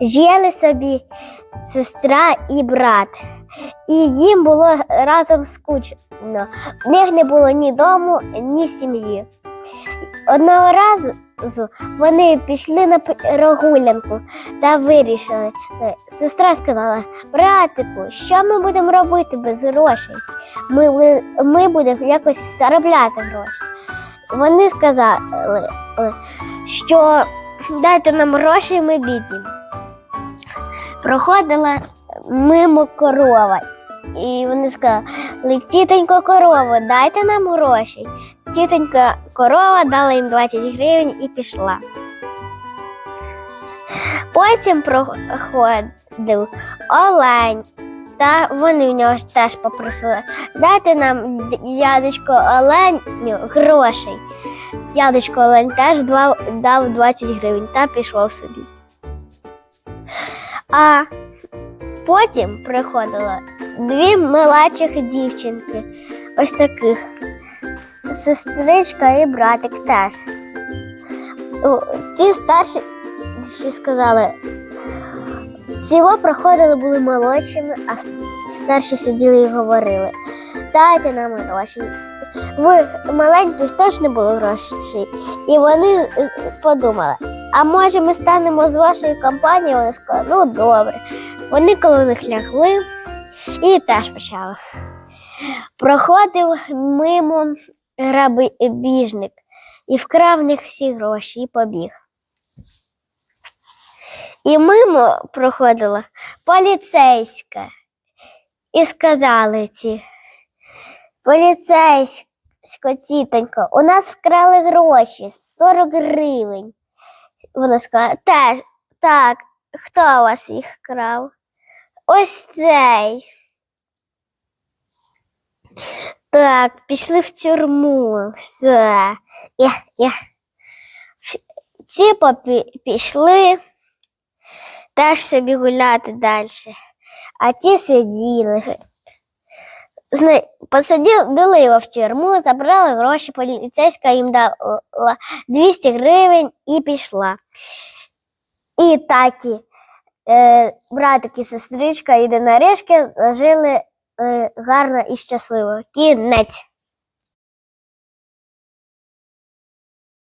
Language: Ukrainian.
Жили собі сестра і брат, і їм було разом скучно. В них не було ні дому, ні сім'ї. Одного разу вони пішли на прогулянку та вирішили. Сестра сказала: братику, що ми будемо робити без грошей? Ми, ми будемо якось заробляти гроші. Вони сказали, що дайте нам гроші, ми бідні. Проходила мимо корова. І вони сказали, тітонько корова, дайте нам грошей. Тітонька корова дала їм 20 гривень і пішла. Потім проходив олень, та вони в нього теж попросили, дайте нам дядечко оленю грошей. Дядечко олень теж дав 20 гривень та пішов собі. А потім приходило дві милачих дівчинки, ось таких сестричка і братик теж. Ті старші сказали, цього проходили були молодшими, а старші сиділи і говорили: дайте нам гроші. В маленьких теж не було грошей. І вони подумали, а може ми станемо з вашою компанією? Вони сказали, ну добре. Вони коло них лягли і теж почали. Проходив мимо грабіжник і вкрав в них всі гроші і побіг. І мимо проходила поліцейська. І сказали ці поліцейсько, тітонько, у нас вкрали гроші 40 гривень. Вона сказала, теж, так, хто у вас їх крав? Ось цей. Так, пішли в тюрму. Все. Я, я. Ці попі- пішли теж собі гуляти далі. А ті сиділи. Посадили його в тюрму, забрали гроші, поліцейська їм дала 200 гривень і пішла. І такі е, братик і сестричка і динарішки жили е, гарно і щасливо. Кінець.